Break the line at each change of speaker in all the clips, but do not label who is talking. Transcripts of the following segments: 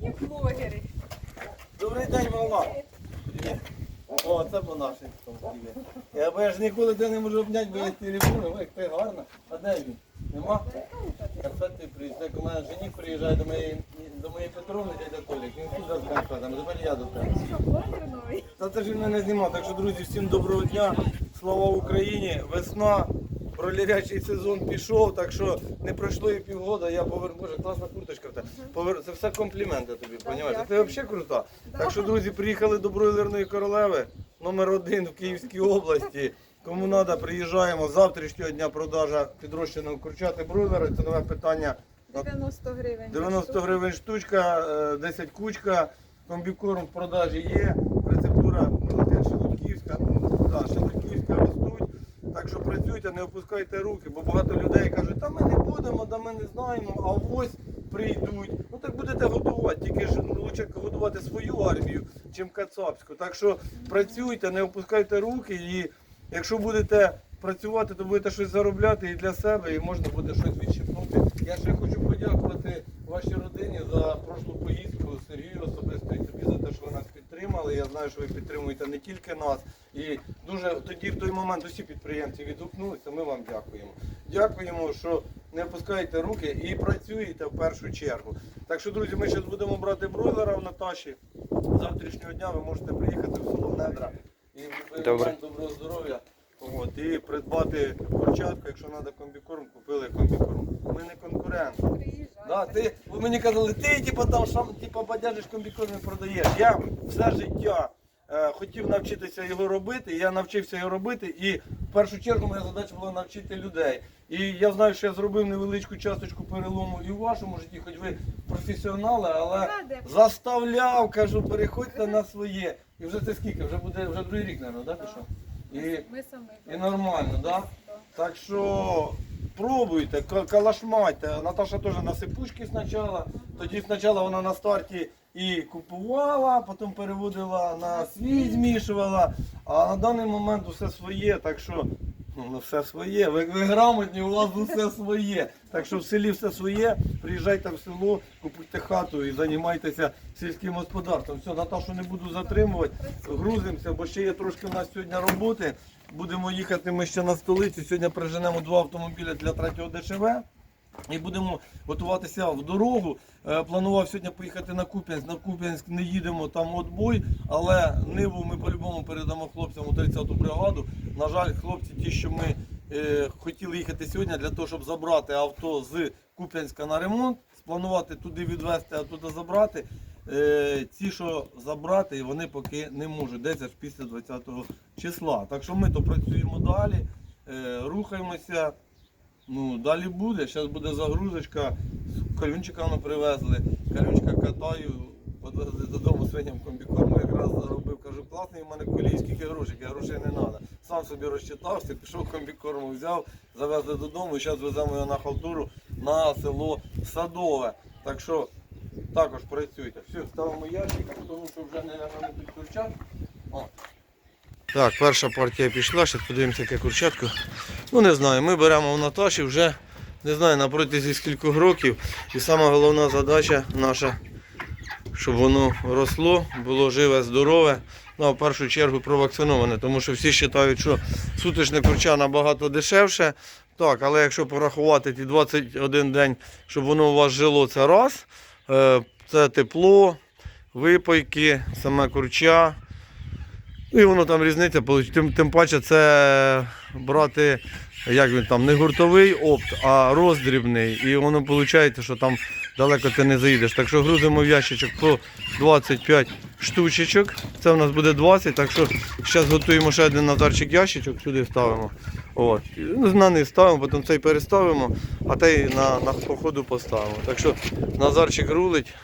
І блогери.
Добрий день, мала. О, це по нашій привіт. Я бо я ж ніколи де не можу обняти, бо я телефону, ой, як ти гарна. А де він? Нема? А це ти приїзд. Як у мене жених приїжджає до моєї, до моєї Петровни, дядя Толік. Він тут з конфетами, тепер я до тебе. Та це ж він мене знімав. Так що, друзі, всім доброго дня. Слава Україні! Весна, пролірячий сезон пішов, так що не пройшло і півгода, я поверну. Боже, класна курточка в тебе. Повер... Це все компліменти тобі, розумієш? Ти взагалі крута. Так що, друзі, приїхали до бройлерної королеви, номер один в Київській області. Кому треба, приїжджаємо з завтрашнього дня продажа підрощеного курчати бройлера. Це нове питання.
90 гривень.
90 гривень штучка, е, 10 кучка, комбікорм в продажі є, рецептура ну, шелудьківська, ну, да, шелудьківська ростуть. Так що працюйте, не опускайте руки, бо багато людей кажуть, та ми не будемо, та ми не знаємо, а ось прийдуть. Ну так будете готувати, тільки ж ну, лучше годувати свою армію, чим кацапську. Так що працюйте, не опускайте руки і якщо будете працювати, то будете щось заробляти і для себе, і можна буде щось відщипнути. Я ще хочу подякувати вашій родині за прошлу поїздку, Сергію особисто і тобі за те, що ви нас підтримали. Я знаю, що ви підтримуєте не тільки нас. І дуже тоді в той момент усі підприємці відгукнулися. Ми вам дякуємо. Дякуємо, що не опускаєте руки і працюєте в першу чергу. Так що, друзі, ми зараз будемо брати бройлера в Наташі. Завтрашнього дня ви можете приїхати в село Недра і доброго здоров'я. От, і придбати курчатку, якщо треба комбікорм, купили комбікорм. Ми не конкуренти. Да, ти, ви мені казали, ти типу, там шам, типу, бадяжиш комбікорм і продаєш. Я все життя е, хотів навчитися його робити, я навчився його робити, і в першу чергу моя задача була навчити людей. І я знаю, що я зробив невеличку часточку перелому і в вашому житті, хоч ви професіонали, але
Ради.
заставляв, кажу, переходьте на своє. І вже це скільки? Вже буде вже другий рік, мабуть, да, пішов? І,
Ми самі.
і нормально, так? Да?
Да.
Так що пробуйте, ка- калашмайте. Наташа теж на сипучки спочатку. Тоді спочатку вона на старті і купувала, потім переводила на свій, змішувала. А на даний момент усе своє, так що ну, все своє. Ви, ви грамотні, у вас усе своє. Так що в селі все своє. Приїжджайте в село, купуйте хату і займайтеся сільським господарством. Все, Наташу не буду затримувати. Грузимося, бо ще є трошки у нас сьогодні роботи. Будемо їхати ми ще на столицю. Сьогодні приженемо два автомобіля для третього ДШВ. І будемо готуватися в дорогу. Е, Планував сьогодні поїхати на Куп'янськ. На Куп'янськ не їдемо, там отбой, але Ниву ми по-любому передамо хлопцям у 30-ту бригаду. На жаль, хлопці, ті, що ми е, хотіли їхати сьогодні для того, щоб забрати авто з Куп'янська на ремонт, спланувати туди відвезти, а туди забрати. Е, ці, що забрати, вони поки не можуть, десь аж після 20 числа. Так що ми то працюємо далі, е, рухаємося. Ну, далі буде. Зараз буде загрузочка. Калюнчика воно привезли. Калюнчика катаю, подвезли додому свиням комбікорму якраз заробив. Кажу, класний у мене колій, скільки грошей, я грошей не треба. Сам собі розчитався, пішов комбікорму взяв, завезли додому зараз веземо його на халтуру на село Садове. Так що також працюйте. Все, ставимо ящик, тому що вже не не підключати. Так, перша партія пішла, зараз подивимося, яке курчатко. Ну не знаю, ми беремо в Наташі вже не знаю, на протязі скількох років. І сама головна задача наша, щоб воно росло, було живе, здорове. Ну, а в першу чергу провакциноване, тому що всі вважають, що суточне курча набагато дешевше. Так, але якщо порахувати ті 21 день, щоб воно у вас жило, це раз. Е, Це тепло, випайки, саме курча. Ну, І воно там різниця, тим, тим паче це брати, як він там, не гуртовий опт, а роздрібний. І воно виходить, що там далеко ти не заїдеш. Так що грузимо в ящичок по 25 штучечок. Це у нас буде 20, так що зараз готуємо ще один назарчик ящичок, сюди ставимо. От. Ну, на них ставимо, потім цей переставимо, а той на, на походу поставимо. Так що Назарчик рулить.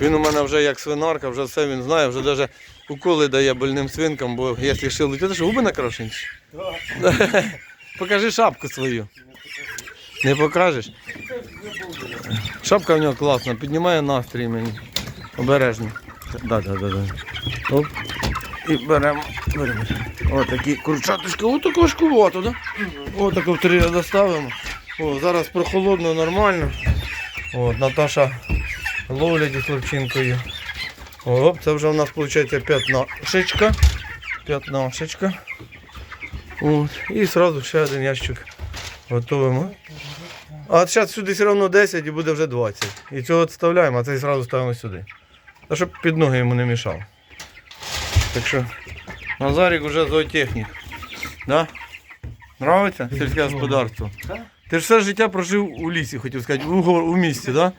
Він у мене вже як свинарка, вже все він знає, вже навіть уколи дає больним свинкам, бо якщо шилить, ти що губи накрашені? Покажи шапку свою. Не покажеш? Шапка в нього класна, піднімає настрій мені. Обережно. Да, да, да, да. Оп. І беремо. беремо. Ось такі курчаточки, ось таку важкувато, да? Ось таку в три ряди ставимо. О, зараз прохолодно, нормально. От, Наташа ловлять із хлопчинкою. Оп, це вже у нас виходить п'ятнашечка. П'ятнашечка. От. І одразу ще один ящик готуємо. А зараз сюди все одно 10 і буде вже 20. І цього відставляємо, а цей одразу ставимо сюди. Та щоб під ноги йому не мішав. Так що Назарик вже зоотехнік. Да? Нравиться сільське господарство? Ти ж все життя прожив у лісі, хотів сказати, у, у місті, так? Да?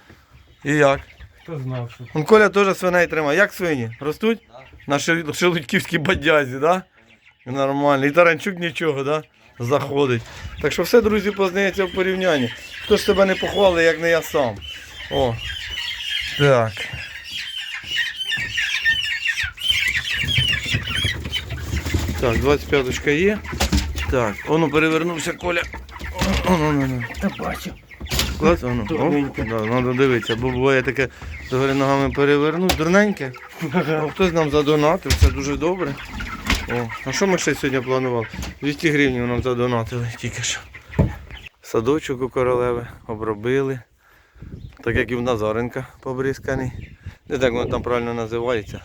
І як?
Хто знав, що
Он Коля теж свиней тримає. Як свині? Ростуть? На шел- шелудьківській бадязі, да? Нормально. І Таранчук нічого, да? Заходить. Так що все, друзі, познається в порівнянні. Хто ж себе не похвалить, як не я сам. О. Так. Так, 25-ка є. Так, воно перевернувся Коля. О, ну, ну.
Та бачив.
Клас, воно. О, да, треба дивитися, бо буває таке догори ногами перевернуть. Дурненьке. Хтось нам задонатив, це дуже добре. О, а що ми ще сьогодні планували? 200 гривень нам задонатили тільки що. Садочок у королеви обробили. Так як і в Назаренка побризканий. Не так воно там правильно називається.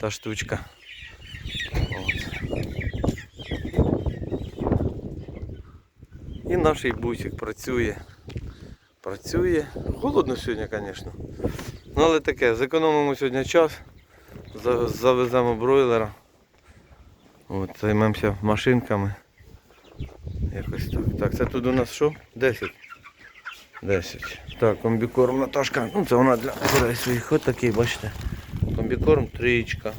Та штучка. От. І наш бусик працює. Працює. Холодно сьогодні, звісно. Ну але таке, зекономимо сьогодні час. Завеземо бройлера. От, займемося машинками. Якось так. Так, це тут у нас що? 10. 10. Так, комбікорм Наташка. Ну це вона для курей своїх. От такий, бачите. Комбікорм трічка.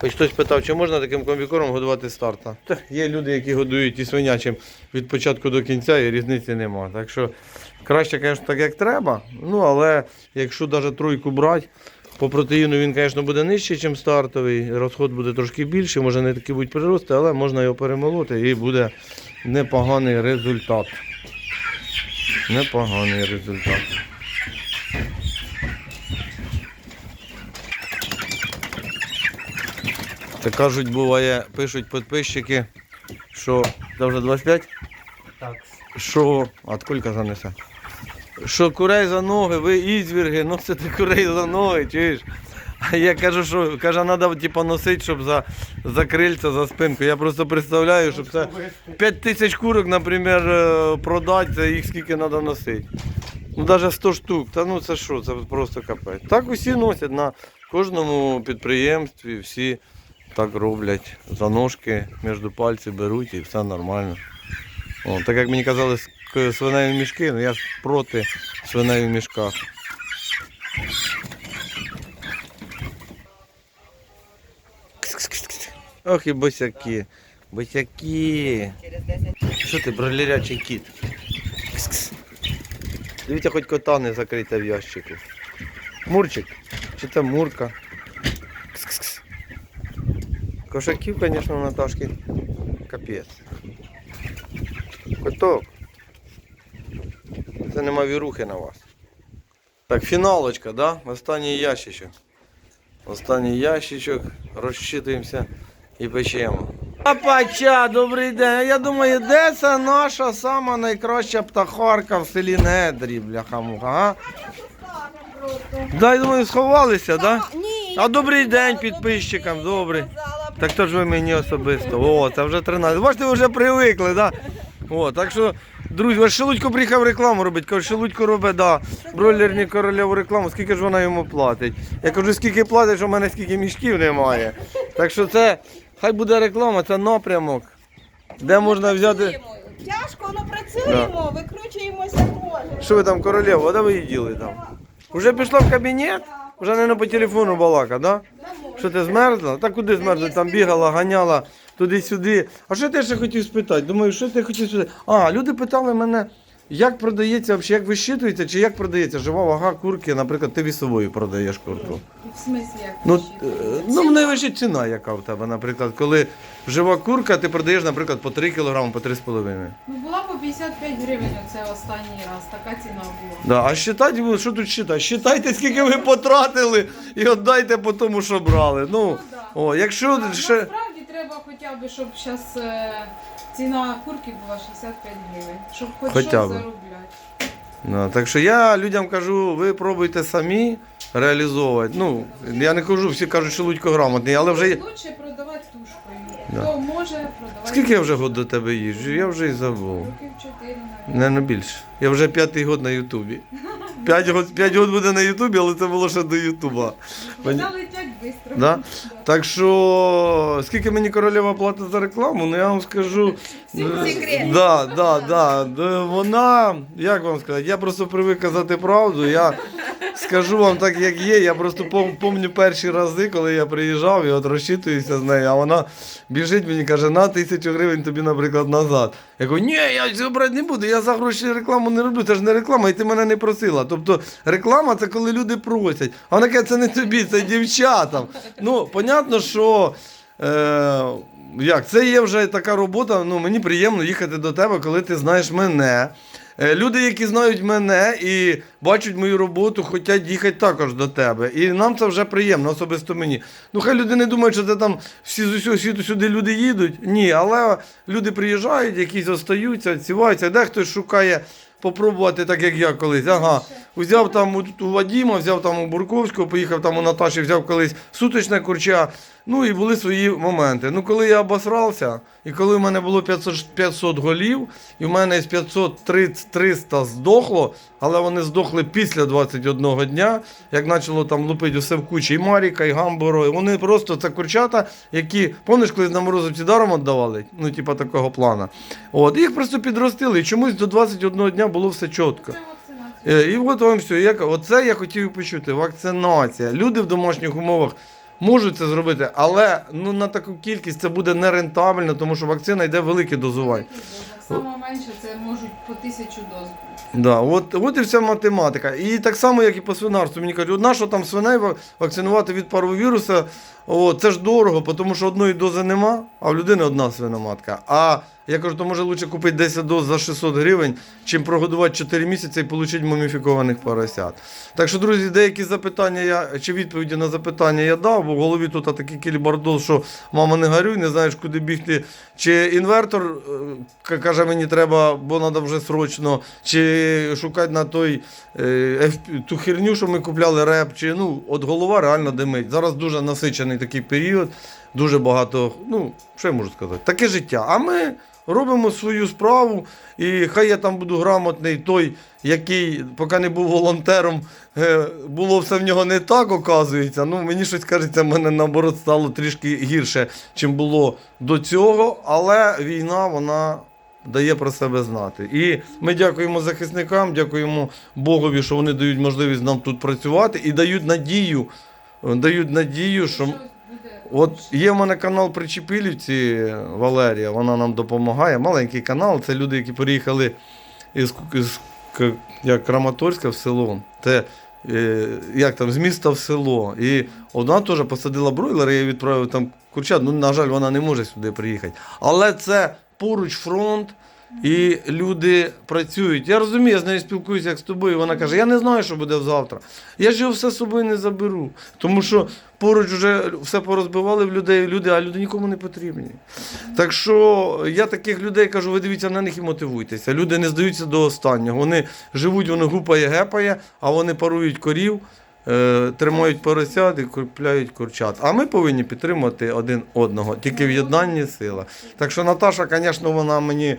Хоч хтось питав, чи можна таким комбікормом годувати старта. Та, є люди, які годують і свинячим від початку до кінця, і різниці нема. Так що краще, звісно, так як треба. Ну, але якщо навіть тройку брати, по протеїну він, звісно, буде нижчий, ніж стартовий. Розход буде трошки більший, може не такі будуть прирости, але можна його перемолоти і буде непоганий результат. Непоганий результат. Це кажуть, буває, пишуть підписчики, що це вже 25?
Так.
Що. А скільки занесе? Що курей за ноги, ви ізвірги, носите курей за ноги, чуєш? А я кажу, що каже, треба типу, носити, щоб за, за крильця, за спинку. Я просто представляю, щоб це 5 тисяч курок, наприклад, е, продати, це їх скільки треба носити. Ну навіть 100 штук. Та ну це що, це просто капець. Так усі носять на кожному підприємстві, всі так роблять. За ножки між пальців беруть і все нормально. О, так як мені казали, с- к- свиней мішки, ну я ж проти свиней в мішках. Ох і босяки. Босяки. Що ти, бролерячий кіт? Дивіться, хоч кота не закрита в ящику. Мурчик. Чи це мурка? Кс-кс-кс. Кошаків, звісно, Наташки. Капець. Коток. Це нема вірухи на вас. Так, фіналочка, да? Останній ящичок. Останній ящичок. Розчитуємося і печемо. Апача, добрий день. Я думаю, де це наша сама найкраща птахарка в селі Недрі, бляха-муха, а? Да, я думаю, сховалися, да?
Ні.
А добрий день підписчикам, добрий. Так то ж ви мені особисто. О, це вже 13. Бачите, ви вже привикли, да? О, так що, друзі, ось Шелудько приїхав рекламу робити. Каже, Шелудько робить, да, бройлерні королеву рекламу, скільки ж вона йому платить. Я кажу, скільки платить, що в мене скільки мішків немає. Так що це, хай буде реклама, це напрямок. Де можна взяти.
Тяжко, але працюємо, викручуємося можемо.
Що ви там, королева, а де ви її діли там? Уже пішла в кабінет? Вже не по телефону балака, да? Що ти змерзла? Та куди змерзла? Там бігала, ганяла туди-сюди. А що ти ще хотів спитати? Думаю, що ти хотів спитати? А, люди питали мене, як продається, взагалі, як вищитується, чи як продається жива вага курки, наприклад, ти вісовою продаєш курку.
В смислі як?
Ну, е, ну ціна, яка в тебе, наприклад, коли жива курка, ти продаєш, наприклад, по 3 кг, по 3,5
Ну була по 55 гривень оце останній раз, така ціна була.
Да, а считати, ви- що тут считати? Считайте, скільки ви потратили і віддайте по тому, що брали. Ну,
Ну, да.
о, якщо
А,
ще.
Насправді треба хоча б, щоб зараз ціна курки була 65 гривень. Щоб хоч
Хоча
щось
б.
заробляти.
Да, так що я людям кажу, ви пробуйте самі реалізовувати. Ну, я не кажу, всі кажуть, що Лудько грамотний, але вже. є-
Лучше продавати тушкою.
Да.
Хто може продавати.
Скільки я вже год до тебе їжджу? Я вже і забув.
Років чотири навіть.
Не, не більше. Я вже п'ятий год на Ютубі. П'ять год, п'ять год буде на Ютубі, але це було ще до Ютуба.
Вода летять.
Да? Так що, скільки мені королева платить за рекламу, ну я вам скажу. Е,
секрет.
Да, да, да. Е, Вона, як вам сказати, я просто привик казати правду. Я скажу вам так, як є. Я просто пом- помню перші рази, коли я приїжджав і от розчитуюся з нею, а вона біжить мені каже, на тисячу гривень тобі, наприклад, назад. Я кажу, ні, я цього брати не буду, я за гроші рекламу не роблю, це ж не реклама, і ти мене не просила. Тобто реклама це коли люди просять. А вона каже, це не тобі, це дівчатам. Ну, понятно, що. Е, як, це є вже така робота. Ну, мені приємно їхати до тебе, коли ти знаєш мене. Е, Люди, які знають мене і бачать мою роботу, хочуть їхати також до тебе. І нам це вже приємно, особисто мені. Ну, хай люди не думають, що це там всі з усього світу сюди люди їдуть. Ні, але люди приїжджають, якісь остаються, відсіваються. Дехто шукає попробувати, так як я колись. Ага, взяв там у, Вадіма, взяв там у Бурковського, поїхав там у Наташі, взяв колись суточне курча. Ну і були свої моменти. Ну, коли я обосрався, і коли в мене було 500, 500 голів, і в мене з 530 300 здохло, але вони здохли після 21 дня, як почало там лупити усе в кучі, і Маріка, і Гамборо. І вони просто це курчата, які, пам'ятаєш, колись на морозовці даром віддавали, ну, типа такого плана. От, їх просто підростили, і чомусь до 21 дня було все чітко. Е, І от вам все. Як, оце я хотів почути. Вакцинація. Люди в домашніх умовах можуть це зробити, але ну, на таку кількість це буде нерентабельно, тому що вакцина йде велике дозування.
Саме менше це можуть по тисячу доз.
Да, от, от і вся математика. І так само, як і по свинарству. Мені кажуть, на що там свиней вакцинувати від паровіруса, о, це ж дорого, тому що одної дози нема, а в людини одна свиноматка. А я кажу, то може краще купити 10 доз за 600 гривень, чим прогодувати 4 місяці і отримати муміфікованих поросят. Так що, друзі, деякі запитання я, чи відповіді на запитання я дав, бо в голові тут такий кілібардол, що мама не горюй, не знаєш, куди бігти. Чи інвертор е, каже, мені треба, бо треба вже срочно, чи шукати на той е, ту херню, що ми купляли реп, чи ну, от голова реально димить. Зараз дуже насичений такий період, дуже багато, ну, що я можу сказати, таке життя. А ми робимо свою справу, і хай я там буду грамотний, той, який, поки не був волонтером, е, було все в нього не так, оказується. Ну, мені щось кажеться, мене наоборот стало трішки гірше, чим було до цього, але війна, вона. Дає про себе знати. І ми дякуємо захисникам, дякуємо Богові, що вони дають можливість нам тут працювати і дають надію, дають надію, що От є в мене канал Причепилівці Валерія, вона нам допомагає. Маленький канал. Це люди, які переїхали із, із як Краматорська в село. Це е, як там, з міста в село. І вона теж посадила бройлер, я відправив там курчат. Ну, на жаль, вона не може сюди приїхати. Але це поруч фронт. І люди працюють. Я розумію, я з нею спілкуюся як з тобою. Вона каже: я не знаю, що буде завтра. Я ж його все з собою не заберу. Тому що поруч вже все порозбивали в людей, люди, а люди нікому не потрібні. Так що я таких людей кажу, ви дивіться на них і мотивуйтеся. Люди не здаються до останнього. Вони живуть, вони гупає, гепає, а вони парують корів. е, Тримають поросят і купляють курчат. А ми повинні підтримувати один одного, тільки в єднанні сила. Так що Наташа, звісно, вона мені,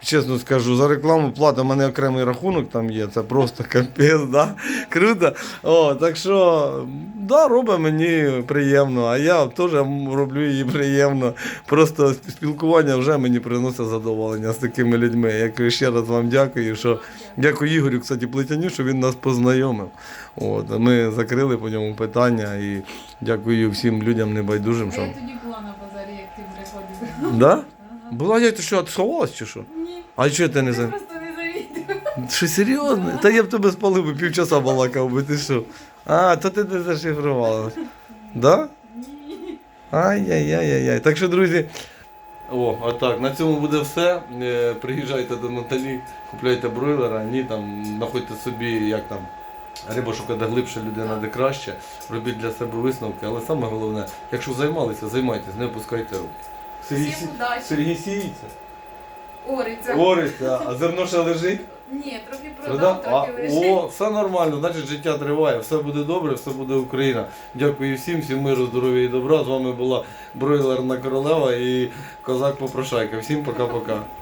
чесно скажу, за рекламу плата, у мене окремий рахунок там є, це просто капець, да? круто. О, так що, да, робить мені приємно, а я теж роблю їй приємно. Просто спілкування вже мені приносить задоволення з такими людьми. Я ще раз вам дякую, що дякую Ігорю, кстати, Плетяню, що він нас познайомив. От, ми закрили по ньому питання і дякую всім людям небайдужим. Що...
я тоді була на базарі, як ти приходив.
Да? Була я, ти що, отсховалась чи що?
Ні,
А чого ти не за.
просто не завідав.
Що серйозно? Та я б тебе спалив би півчаса балакав би, ти що? А, то ти не зашифрувала. Да?
Ні.
Ай-яй-яй-яй. Так що, друзі. О, отак. На цьому буде все. Е, Приїжджайте до Наталі, купляйте бройлера, ні там, знаходьте собі, як там. Риба шукає глибше, людина де краще. Робіть для себе висновки, але саме головне, якщо займалися, займайтесь, не опускайте руки. Сергій,
Всім
сі-
удачі.
Сергій сіється.
Ориться.
Ориться, а зерно ще лежить.
Ні, трохи
Продав?
трохи
А,
лежить.
о, все нормально, значить життя триває, все буде добре, все буде Україна. Дякую всім, всім миру, здоров'я і добра. З вами була бройлерна королева і козак Попрошайка. Всім пока-пока.